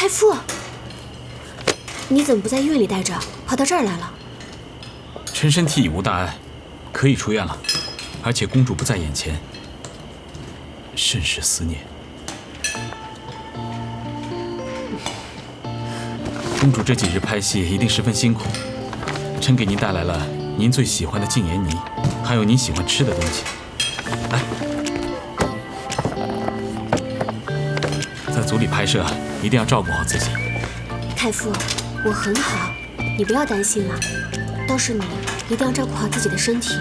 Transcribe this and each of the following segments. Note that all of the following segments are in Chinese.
太傅，你怎么不在医院里待着，跑到这儿来了？臣身体已无大碍，可以出院了。而且公主不在眼前，甚是思念。公主这几日拍戏一定十分辛苦，臣给您带来了您最喜欢的净颜泥，还有您喜欢吃的东西。来，组里拍摄，一定要照顾好自己。太傅，我很好，你不要担心了。倒是你，一定要照顾好自己的身体。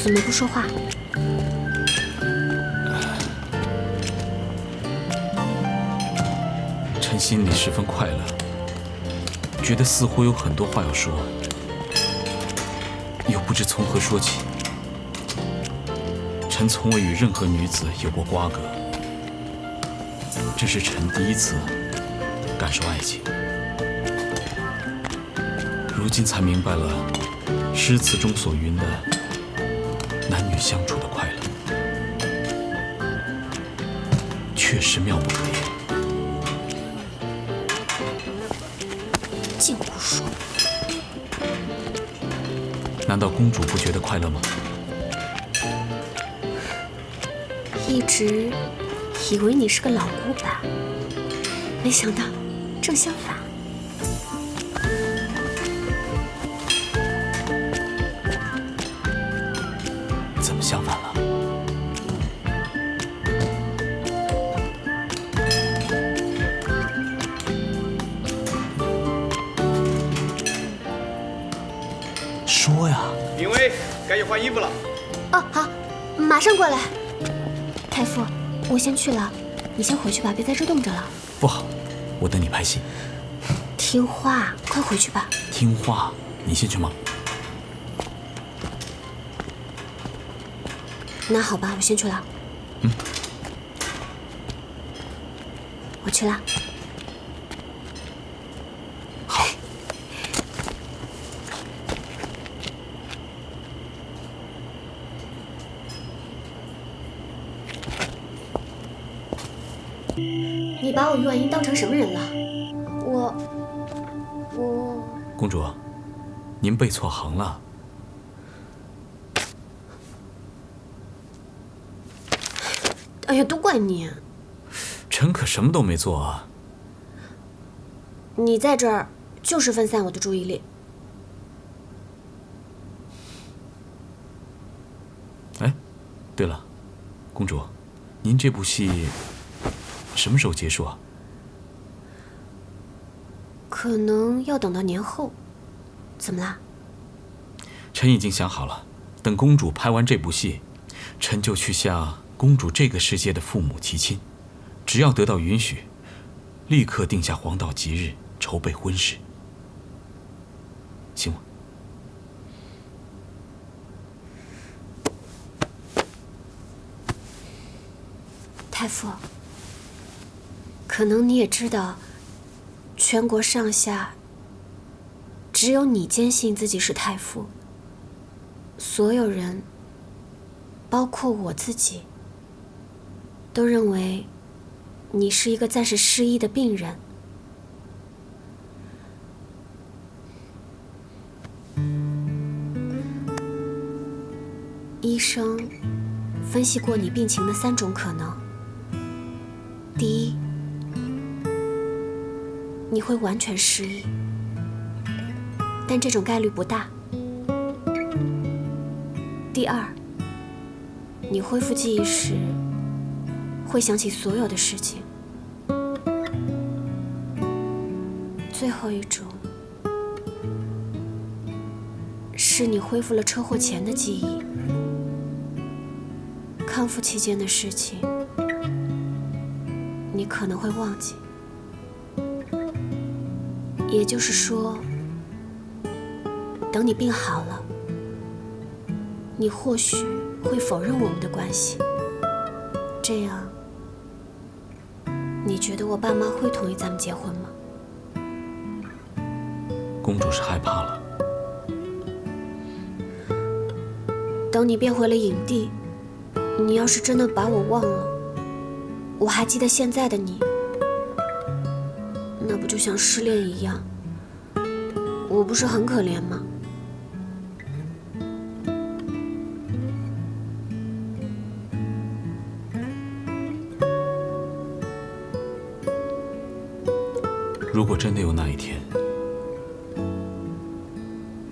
怎么不说话？臣心里十分快乐，觉得似乎有很多话要说，又不知从何说起。臣从未与任何女子有过瓜葛，这是臣第一次感受爱情。如今才明白了诗词中所云的男女相处的快乐，确实妙不可言。净胡说！难道公主不觉得快乐吗？一直以为你是个老古板，没想到正相反。怎么相反了？说呀！明威，该去换衣服了。哦，好，马上过来。太傅，我先去了，你先回去吧，别在这冻着了。不好，我等你拍戏。听话，快回去吧。听话，你先去忙。那好吧，我先去了。嗯，我去了。你把我于婉英当成什么人了？我，我……公主，您背错行了。哎呀，都怪你！臣可什么都没做啊。你在这儿就是分散我的注意力。哎，对了，公主，您这部戏什么时候结束啊？可能要等到年后。怎么啦？臣已经想好了，等公主拍完这部戏，臣就去向公主这个世界的父母提亲，只要得到允许，立刻定下黄道吉日，筹备婚事，行吗？太傅，可能你也知道，全国上下只有你坚信自己是太傅，所有人，包括我自己，都认为你是一个暂时失忆的病人。医生分析过你病情的三种可能。第一，你会完全失忆，但这种概率不大。第二，你恢复记忆时会想起所有的事情。最后一种，是你恢复了车祸前的记忆，康复期间的事情。你可能会忘记，也就是说，等你病好了，你或许会否认我们的关系。这样，你觉得我爸妈会同意咱们结婚吗？公主是害怕了。等你变回了影帝，你要是真的把我忘了，我还记得现在的你，那不就像失恋一样？我不是很可怜吗？如果真的有那一天，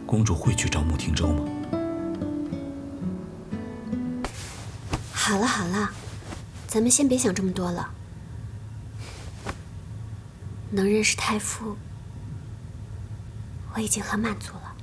公主会去找穆廷舟吗？好了好了，咱们先别想这么多了。能认识太傅，我已经很满足了。